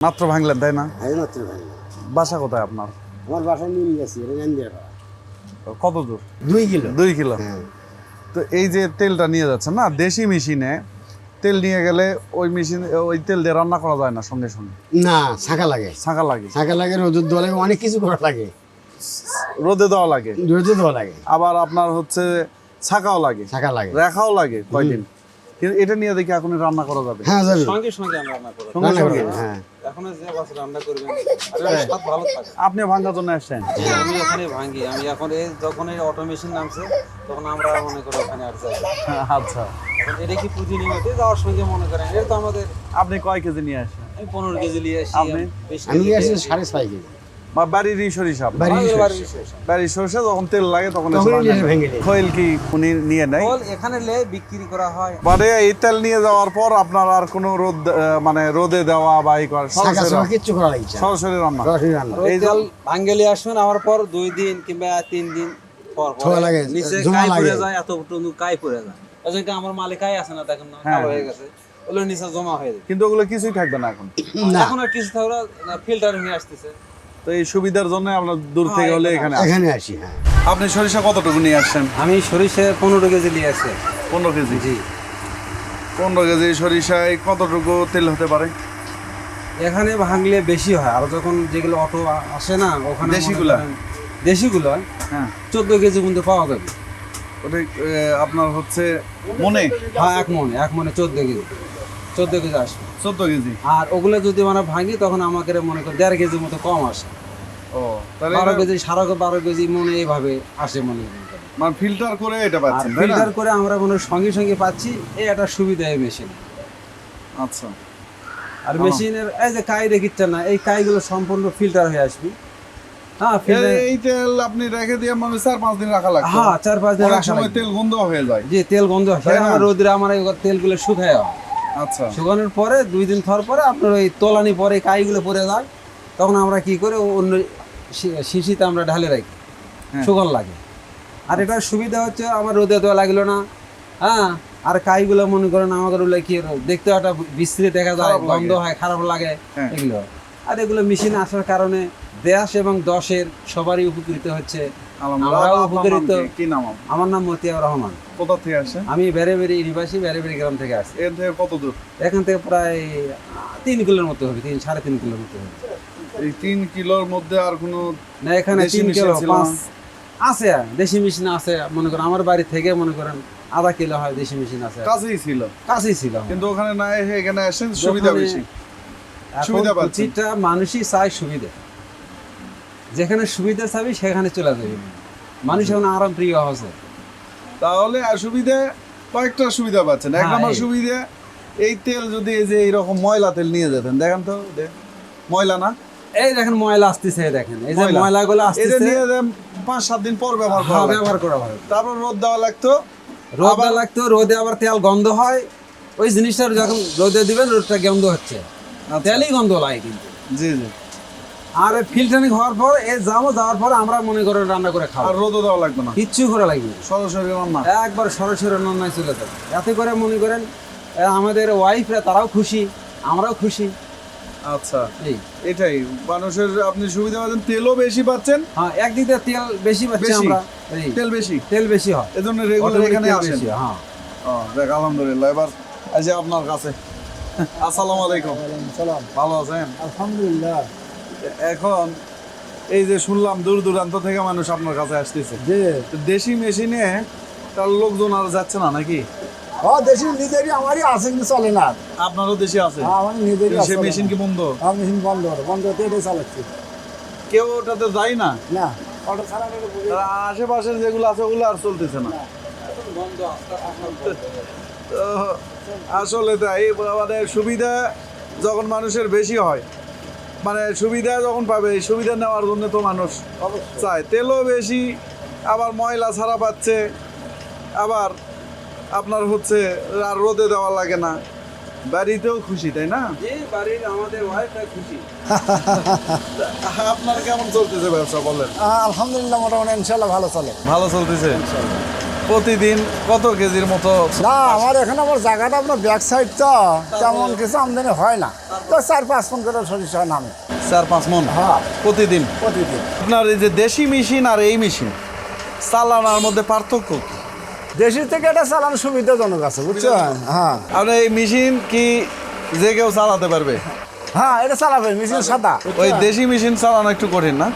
মাত্র ভাঙলেন তাই না? আমি মাত্র ভাই বাসা কোথায় আপনার? আমার বাসায় নিয়ে গেছি কত দূর? দুই কিলো। দুই কিলো? হ্যাঁ। তো এই যে তেলটা নিয়ে যাচ্ছে না দেশি মেশিনে তেল নিয়ে গেলে ওই মেশিন ওই তেল দিয়ে রান্না করা যায় না সঙ্গে সঙ্গে? না ছাঁকা লাগে। ছাঁকা লাগে? ছাঁকা লাগে রোদের দেওয়া লাগে অনেক কিছু করা লাগে। রোদে দেওয়া লাগে? রোদে দেওয়া লাগে। আবার আপনার হচ্ছে ছাকাও লাগে? ছাঁকা লাগে। রেখাও লাগে কয়দিন? কিন্তু এটা নিয়ে দেখি এখন রান্না করা যাবে। হ্যাঁ যাবে। সঙ্গে সঙ্গে রান্না করব সঙ্গে সঙ্গে? হ্যাঁ। এখন যে বাস রান্না করবেন স্বাদ ভালো থাকে। আপনি ভাঙার জন্য আসছেন? আমি ওখানে ভাঙি আমি এখন এই যখন এই অটোমেশিন নামছে তখন আমরা মনে করি ওখানে আর যাই। আচ্ছা। এটা কি পুঁজি প্রতিনিয়ত যাওয়ার সঙ্গে মনে করেন এটা তো আমাদের আপনি কয় কেজি নিয়ে আসেন আমি পনেরো কেজি নিয়ে আসি? আমি নিয়ে আসি। সাড়ে ছয় কেজি। বা বাড়িরই সরিষা বাড়ির সরষে। যখন তেল লাগে তখন। খৈল কি উনি নিয়ে নেয়? এখানে লে বিক্রি করা হয়। মানে এই তেল নিয়ে যাওয়ার পর আপনার আর কোনো রোদ মানে রোদে দেওয়া বা এই করা সরাসরি রান্না। এই ভাঙ্গেলি আসুন আমার পর দুই দিন কিংবা তিন দিন পর নিচে কাই পড়ে। যায় কাই পড়ে যায়। আমার মালিকাই আছে না দেখেন না হ্যাঁ। হয়ে গেছে। ওগুলো নিচে জমা হয়ে যায়। কিন্তু ওগুলো কিছুই থাকবে না এখন। এখন আর কিছু থাকলে ফিল্টার হয়ে আসতেছে। তো এই সুবিধার জন্য আমরা দূর থেকে হলে এখানে এখানে আসি। হ্যাঁ। আপনি সরিষা কতটুকু নিয়ে আসছেন? আমি সরিষে পনেরো কেজি নিয়ে আসছে। পনেরো কেজি? জি। পনেরো কেজি সরিষায় কতটুকু তেল হতে পারে? এখানে ভাঙলে বেশি হয়। আর যখন যেগুলো অটো আসে না ওখানে দেশিগুলা? দেশিগুলো হ্যাঁ। চোদ্দ কেজি মধ্যে পাওয়া যাবে। ওটা আপনার হচ্ছে মনে? হ্যাঁ এক মনে এক মনে চোদ্দ কেজি। চোদ্দ কেজি আসবে। চোদ্দ কেজি? আর ওগুলো যদি মানে ভাঙি তখন আমাকে মনে কর দেড় কেজির মতো কম আসে। ও তাহলে বারো কেজি সাড়ে বারো কেজি মনে এইভাবে আসে মনে মানে ফিল্টার করে এটা না? ফিল্টার করে আমরা মনে সঙ্গে সঙ্গে পাচ্ছি এই একটা সুবিধা এই মেশিন আচ্ছা। আর মেশিনের এই যে কাই দেখিচ্ছেন না এই কাইগুলো সম্পূর্ণ ফিল্টার হয়ে আসবে। হ্যাঁ এই- তেল আপনি রেখে দিয়ে মানে চার পাঁচ দিন রাখা লাগবে। হ্যাঁ চার পাঁচ দিন রাখা সময় তেল গন্ধ হয়ে যায়। যে তেল গন্ধ হয়? আমার রোদে আমার তেলগুলো শুকায় হয়। আচ্ছা শুকানোর পরে দুই দিন থর পরে আপনার ওই তোলানি পরে কাইগুলো পরে যায় তখন আমরা কি করে অন্য শিশিতে আমরা ঢালে রাখি হ্যাঁ। শুকন লাগে আর এটার সুবিধা হচ্ছে আমার রোদে দেওয়া লাগল না হ্যাঁ আর কাইগুলো মনে করেন আমাদের ওগুলো কি দেখতে একটা বিশ্রী দেখা যায়। গন্ধ হয় খারাপ লাগে হ্যাঁ। এগুলো আর এগুলো মেশিন আসার কারণে দেশ এবং দশের সবারই উপকৃত হচ্ছে আমরাও উপকৃত। কি? কি নাম আমার নাম রহমান। কোথা থেকে আসেন আমি বেড়ে বেড়ে নিবাসী বেড়ে বেড়ে গ্রাম থেকে এর থেকে কত দূর? এখান থেকে প্রায় তিন কিলোর মতো হবে তিন সাড়ে তিন কিলোর মতো হবে। এই তিন কিলোর মধ্যে আর কোনো না এখানে তিন কিলো পাঁচ আছে দেশি মেশিন আছে মনে করেন আমার বাড়ি থেকে মনে করেন আধা কিলো হয় দেশি মেশিন আছে। কাছেই ছিল? কাছেই ছিল কিন্তু ওখানে না এখানে আসেন সুবিধা বেশি। সুবিধা। প্রতিটা মানুষই চায় সুবিধা। যেখানে সুবিধা চাবি সেখানে চলে যাবে। মানুষ এখন আরাম প্রিয় হচ্ছে তাহলে আর সুবিধা কয়েকটা সুবিধা পাচ্ছেন। এক হ্যাঁ, নম্বর এই। সুবিধা এই তেল যদি এই যে এইরকম ময়লা তেল নিয়ে যেতেন দেখেন তো ময়লা না? এই দেখেন ময়লা আসতেছে এই দেখেন। এই যে ময়লা। ময়লাগুলো আসতেছে। নিয়ে যেন পাঁচ সাত দিন পর ব্যবহার করা হ্যাঁ, ব্যবহার করা হয় তারপর রোদ দেওয়া লাগতো। রোদে লাগতো রোদে আবার তেল গন্ধ হয়। ওই জিনিসটা যখন রোদে দিবেন রোদটা গন্ধ হচ্ছে। তেলই গন্ধ লাগে কিন্তু। জি জি। আর ফিল্টারিং হওয়ার পর এ যাব যাওয়ার পর আমরা মনে করেন রান্না করে খাব। আর রোদও দেওয়া লাগবে না। কিচ্ছু করে লাগবে। সরাসরি রান্না। একবার সরাসরি রান্নায় চলে যাবে। এতে করে মনে করেন আমাদের ওয়াইফরা তারাও খুশি আমরাও খুশি। আচ্ছা এই। এটাই। মানুষের আপনি সুবিধা পাচ্ছেন তেলও বেশি পাচ্ছেন। হ্যাঁ একদিকে তেল বেশি পাচ্ছি আমরা। তেল বেশি। তেল বেশি হয়। এজন্য রেগুলার এখানে আসেন। হ্যাঁ দেখ আলহামদুলিল্লাহ। এবার এই যে আপনার কাছে। আসসালামু আলাইকুম। সালাম। ভালো আছেন? আলহামদুলিল্লাহ। এখন এই যে শুনলাম দূর দূরান্ত থেকে মানুষ আপনার কাছে আসতেছে। যে দেশি মেশিনে তার লোকজন আর যাচ্ছে না নাকি? ও দেশি নিজেরই আমারই আছে কিন্তু চলে না। আপনারও দেশে আছে? আমার নিজেরই সে মেশিন কি বন্ধ? আমার মেশিন বন্ধ বন্ধ হতে এটাই চালাচ্ছি। কেউ ওটাতে যায় না? না অটো ছাড়া আশেপাশের যেগুলো আছে ওগুলো আর চলতেছে না। আসলে তাই মানে সুবিধা যখন মানুষের বেশি হয় মানে সুবিধা যখন পাবে এই সুবিধা নেওয়ার জন্য তো মানুষ চায়। তেলও বেশি আবার ময়লা ছাড়া পাচ্ছে আবার আপনার হচ্ছে আর রোদে দেওয়া লাগে না। বাড়িতেও খুশি তাই না? যে বাড়ির আমাদের খুশি। আপনার কেমন চলতেছে ব্যবসা বলেন? আলহামদুলিল্লাহ মোটামুটি ইনশাল্লাহ ভালো চলে। ভালো চলতেছে? প্রতিদিন কত কেজির মতো? না আমার এখানে আমার জায়গাটা আপনার ব্যাক সাইড তো তেমন কিছু আমদানি হয় না। তো চার পাঁচ ফোন করে সরিষা নামে। চার পাঁচ মন? হ্যাঁ। প্রতিদিন? প্রতিদিন। আপনার এই যে দেশি মেশিন আর এই মেশিন চালানোর মধ্যে পার্থক্য কি? দেশের থেকে এটা চালানো সুবিধাজনক আছে বুঝছেন? হ্যাঁ। আপনার এই মেশিন কি যে কেউ চালাতে পারবে? হ্যাঁ এটা চালাবে মেশিন সাদা। ওই দেশি মেশিন চালানো একটু কঠিন না?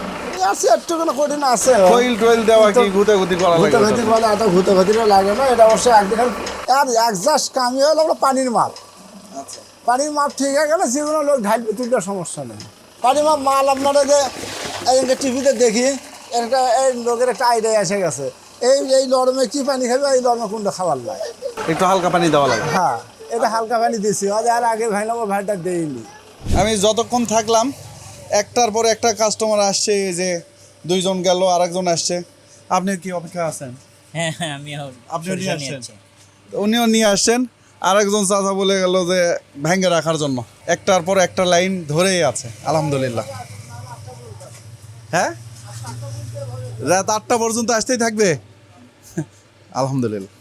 আছে একটু কোনো কঠিন আছে। কইল টয়েল দেওয়া কি গুতে গুতি করা ঘুতে ঘুতি বলে এত ঘুতে ঘুতিটা লাগে না এটা অবশ্যই একদিন আর একজাস্ট কামি হলো আমরা পানির মাপ পানির মাপ ঠিক হয়ে গেলে যে কোনো লোক ঢালবে তুলতে সমস্যা নেই। পানির মাপ মাল আপনারা যে এই টিভিতে দেখি একটা এই লোকের একটা আইডিয়া এসে গেছে। এই এই নরমে কি পানি খাবে এই নরমে কোনটা খাবার লাগে? একটু হালকা পানি দেওয়া লাগে। হ্যাঁ এটা হালকা পানি দিছি। আর আগে ভাই নেব ভাইটা দেইনি আমি যতক্ষণ থাকলাম একটার পর একটা কাস্টমার আসছে এই যে দুইজন গেল আরেকজন আসছে। আপনি কি অপেক্ষা আছেন? হ্যাঁ হ্যাঁ আমি আপনিও নিয়ে আসছেন? উনিও নিয়ে আসছেন। আরেকজন চাচা বলে গেল যে ভেঙে রাখার জন্য। একটার পর একটা লাইন ধরেই আছে আলহামদুলিল্লাহ। হ্যাঁ? রাত আটটা পর্যন্ত আসতেই থাকবে? আলহামদুলিল্লাহ।